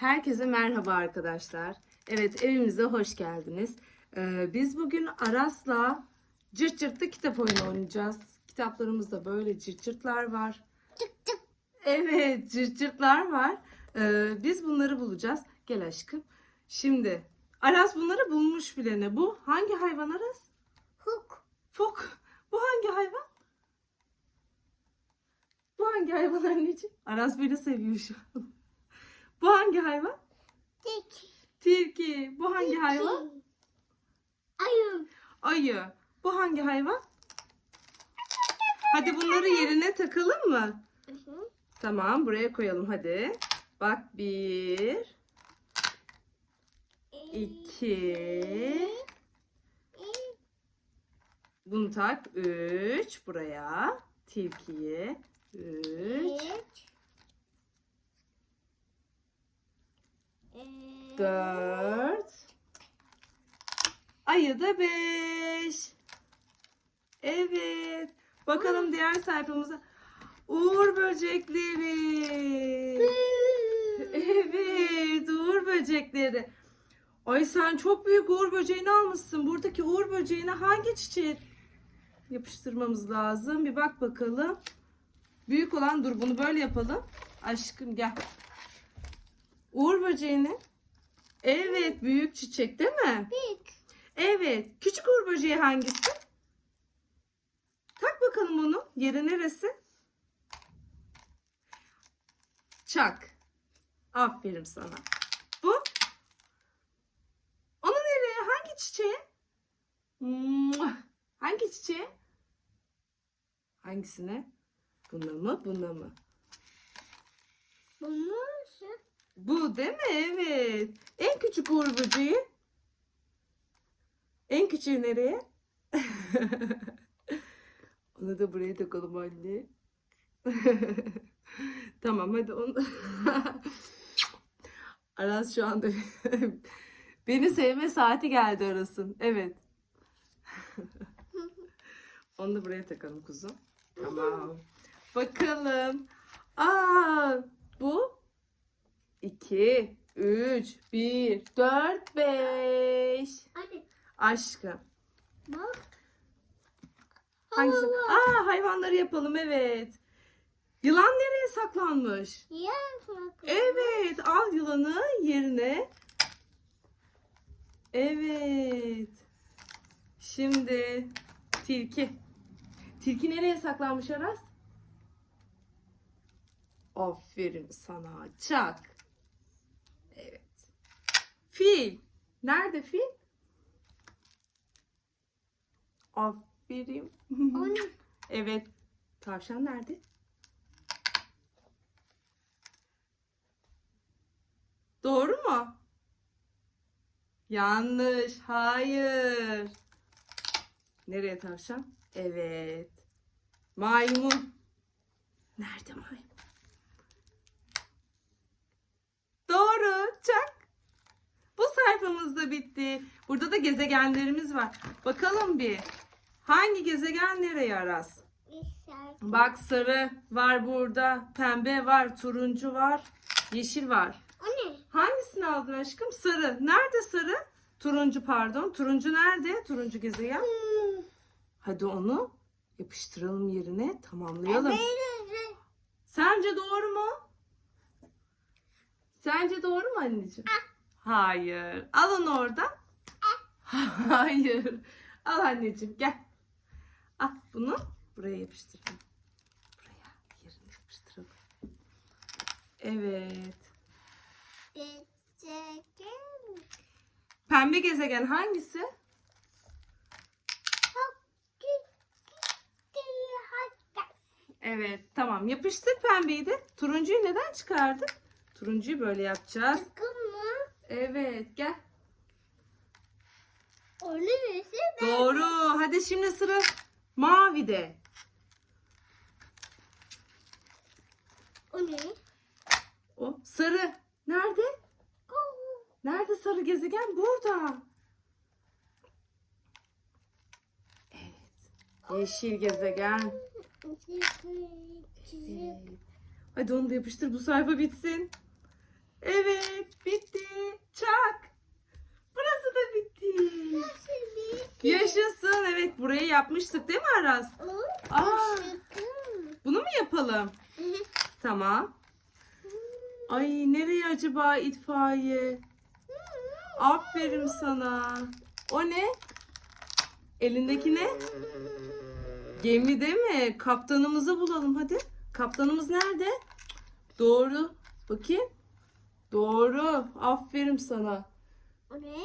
Herkese merhaba arkadaşlar. Evet evimize hoş geldiniz. Ee, biz bugün Aras'la cırt cırtlı kitap oyunu oynayacağız. Kitaplarımızda böyle cırt cırtlar var. Tık tık. Evet cırt cırtlar var. Ee, biz bunları bulacağız. Gel aşkım. Şimdi Aras bunları bulmuş bile ne bu? Hangi hayvan Aras? Hook. Fok. Bu hangi hayvan? Bu hangi hayvan anneciğim? Aras beni seviyor şu an. Hangi hayvan? Tik. Tilki. Bu hangi hayvan? Ayı. Ayı. Bu hangi hayvan? Hadi bunları yerine takalım mı? Hı hı. Tamam buraya koyalım hadi. Bak bir, iki, bunu tak. Üç buraya. Tilkiyi. Üç, Üç. Dört. Ayı da beş. Evet. Bakalım diğer sayfamıza. Uğur böcekleri. Evet, uğur böcekleri. Ay sen çok büyük uğur böceğini almışsın. Buradaki uğur böceğine hangi çiçeği yapıştırmamız lazım? Bir bak bakalım. Büyük olan dur bunu böyle yapalım. Aşkım gel. Uğur böceğini. Evet, büyük çiçek değil mi? Büyük. Evet. Küçük uğur böceği hangisi? Tak bakalım onu. Yeri neresi? Çak. Aferin sana. Bu? Onu nereye? Hangi çiçeğe? Hangi çiçeğe? Hangisine? Buna mı? Buna mı? Bunu Bu değil mi? Evet. En küçük böceği. En küçüğü nereye? onu da buraya takalım anne. tamam hadi onu. Aras şu anda beni sevme saati geldi Aras'ın. Evet. onu da buraya takalım kuzum. Tamam. Bakalım. Aa, bu 2, 3, 1, 4, 5. Hadi Aşkım. bak. Hangisi? Aa hayvanları yapalım evet. Yılan nereye saklanmış? Yer bak. Evet al yılanı yerine. Evet. Şimdi tilki. Tilki nereye saklanmış Aras? Aferin sana. Çak. Fil. Nerede fil? Aferin. Evet. Tavşan nerede? Doğru mu? Yanlış. Hayır. Nereye tavşan? Evet. Maymun. Nerede maymun? Doğru. Çak. Sayfamız da bitti. Burada da gezegenlerimiz var. Bakalım bir. Hangi gezegen nereye Aras? Bak sarı var burada, pembe var, turuncu var, yeşil var. O ne? Hangisini aldın aşkım? Sarı. Nerede sarı? Turuncu pardon. Turuncu nerede? Turuncu gezegen. Hmm. Hadi onu yapıştıralım yerine tamamlayalım. Böyle. Sence doğru mu? Sence doğru mu anneciğim? Hayır. Al onu oradan. Hayır. Al anneciğim gel. Al bunu buraya yapıştıralım. Buraya yerine yapıştıralım. Evet. Gezegen. Pembe gezegen hangisi? Evet tamam yapıştır pembeyi de. Turuncuyu neden çıkardık? Turuncuyu böyle yapacağız. Mı? Evet gel. O neresi? Doğru. Hadi şimdi sıra mavide. O ne? O sarı. Nerede? Nerede sarı gezegen? Burada. Evet. Yeşil gezegen. Evet. Hadi onu da yapıştır bu sayfa bitsin. Evet bitti. Çak. Burası da bitti. Yaşasın. Evet burayı yapmıştık değil mi Aras? Aa, bunu mu yapalım? Tamam. Ay nereye acaba itfaiye? Aferin sana. O ne? Elindeki ne? Gemi değil mi? Kaptanımızı bulalım hadi. Kaptanımız nerede? Doğru. Bakayım. Doğru. Aferin sana. O ne?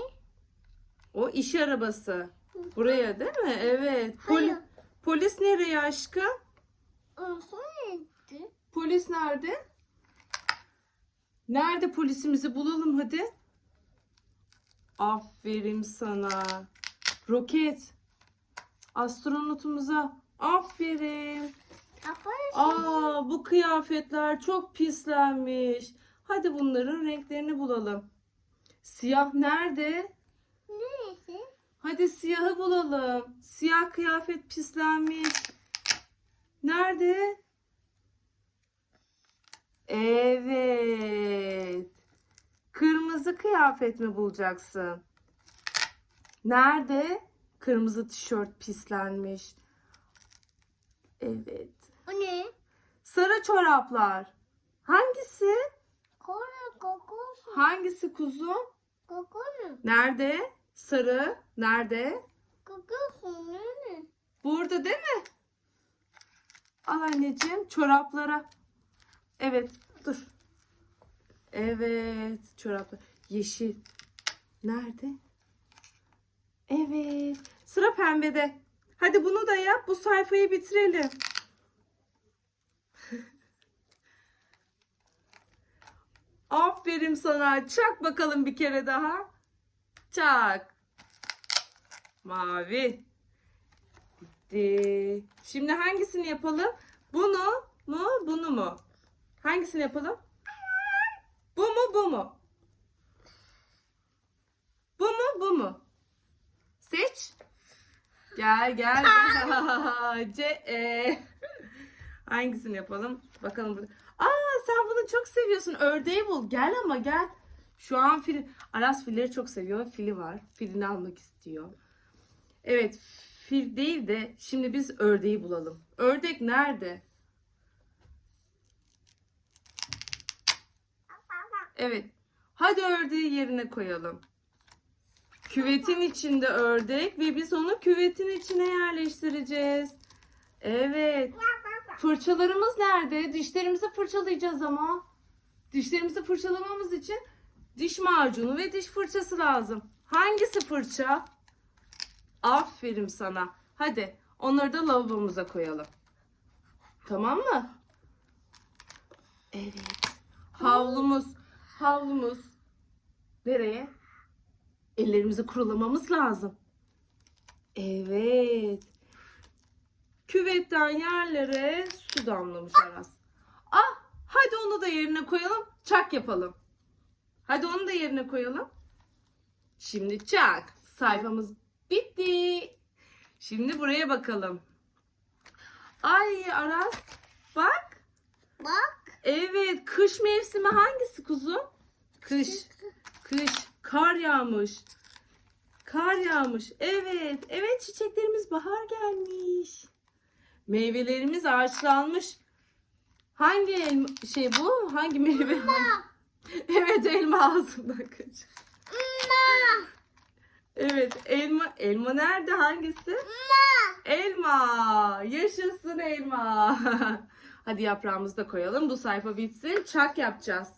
O iş arabası. Buraya değil mi? Evet. Poli- Hayır. polis nereye aşkım? O neydi? Polis nerede? Nerede polisimizi bulalım hadi. Aferin sana. Roket. Astronotumuza. Aferin. Yaparız. Aa bu kıyafetler çok pislenmiş. Hadi bunların renklerini bulalım. Siyah nerede? Neresi? Hadi siyahı bulalım. Siyah kıyafet pislenmiş. Nerede? Evet. Kırmızı kıyafet mi bulacaksın? Nerede? Kırmızı tişört pislenmiş. Evet. O ne? Sarı çoraplar. Hangisi? Hangisi kuzum? Kokunu. Nerede? Sarı. Nerede? Kokusu ne? Burada değil mi? Al anneciğim çoraplara. Evet dur. Evet çoraplar. Yeşil. Nerede? Evet. Sıra pembede. Hadi bunu da yap. Bu sayfayı bitirelim. Aferin sana. Çak bakalım bir kere daha. Çak. Mavi. Bitti. Şimdi hangisini yapalım? Bunu mu, bunu mu? Hangisini yapalım? Bu mu, bu mu? Bu mu, bu mu? Seç. Gel, gel. gel. C e. Hangisini yapalım? Bakalım burada. Sen bunu çok seviyorsun. Ördeği bul. Gel ama gel. Şu an fil, Aras filleri çok seviyor. Fili var. Filini almak istiyor. Evet, fil değil de şimdi biz ördeği bulalım. Ördek nerede? Evet. Hadi ördeği yerine koyalım. Küvetin içinde ördek ve biz onu küvetin içine yerleştireceğiz. Evet. Fırçalarımız nerede? Dişlerimizi fırçalayacağız ama. Dişlerimizi fırçalamamız için diş macunu ve diş fırçası lazım. Hangisi fırça? Aferin sana. Hadi onları da lavabomuza koyalım. Tamam mı? Evet. Havlumuz. Havlumuz. Nereye? Ellerimizi kurulamamız lazım. Evet. Küvetten yerlere su damlamış Aras. Ah, hadi onu da yerine koyalım. Çak yapalım. Hadi onu da yerine koyalım. Şimdi çak. Sayfamız bitti. Şimdi buraya bakalım. Ay Aras bak. Bak. Evet kış mevsimi hangisi kuzum? Kış. Kış. Kar yağmış. Kar yağmış. Evet. Evet çiçeklerimiz bahar gelmiş. Meyvelerimiz ağaçlanmış. Hangi elma, şey bu? Hangi meyve? evet elma ağzımdan kaçıyor. Evet elma. Elma nerede? Hangisi? Elma. Yaşasın elma. Hadi yaprağımızı da koyalım. Bu sayfa bitsin. Çak yapacağız.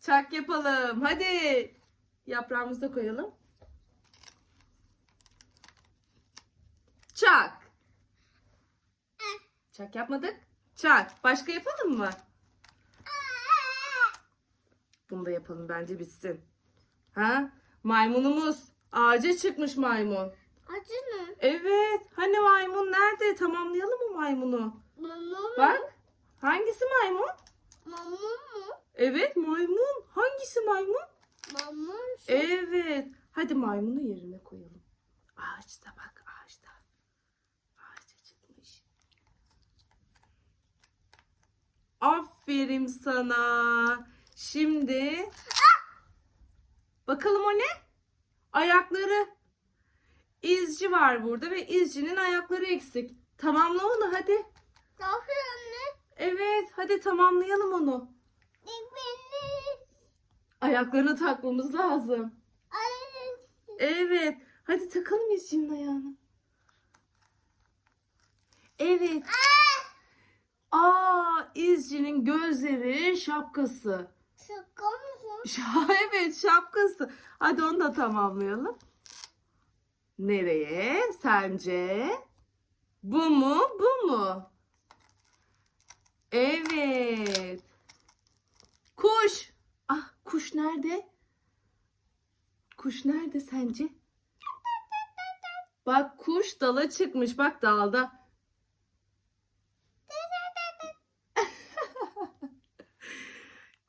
Çak yapalım. Hadi. Yaprağımızı da koyalım. Çak. Çak yapmadık. Çak. Başka yapalım mı? Bunu da yapalım bence bitsin. Ha? Maymunumuz. Ağaca çıkmış maymun. Acı mı? Evet. Hani maymun nerede? Tamamlayalım mı maymunu? Mama Bak. Hangisi maymun? Mama mı? Evet maymun. Hangisi maymun? Mama Evet. Hadi maymunu yerine koyalım. Ağaçta bak ağaçta. Ağaçta çıkmış. Aferin sana. Şimdi bakalım o ne? Ayakları. izci var burada ve izcinin ayakları eksik. Tamamla onu hadi. Evet hadi tamamlayalım onu. Ayaklarını takmamız lazım. Evet. Hadi takalım izcinin ayağını. Evet. Aa, izcinin gözleri şapkası. Şaka mısın? Şa- evet şapkası. Hadi onu da tamamlayalım. Nereye? Sence? Bu mu? Bu mu? Evet. Kuş. Ah kuş nerede? Kuş nerede sence? Bak kuş dala çıkmış. Bak dalda.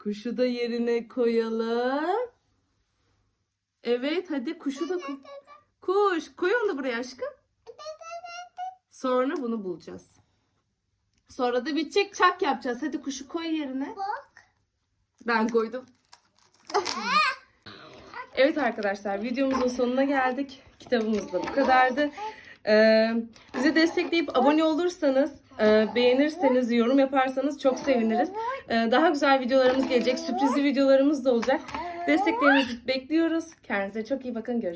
Kuşu da yerine koyalım. Evet hadi kuşu da koy. Kuş koy onu da buraya aşkım. Sonra bunu bulacağız. Sonra da bitecek çak yapacağız. Hadi kuşu koy yerine. Bak. Ben koydum. evet arkadaşlar videomuzun sonuna geldik. Kitabımız da bu kadardı. Ee, bizi destekleyip abone olursanız, beğenirseniz, yorum yaparsanız çok seviniriz. Ee, daha güzel videolarımız gelecek. Sürprizli videolarımız da olacak. Desteklerinizi bekliyoruz. Kendinize çok iyi bakın. Görüşürüz.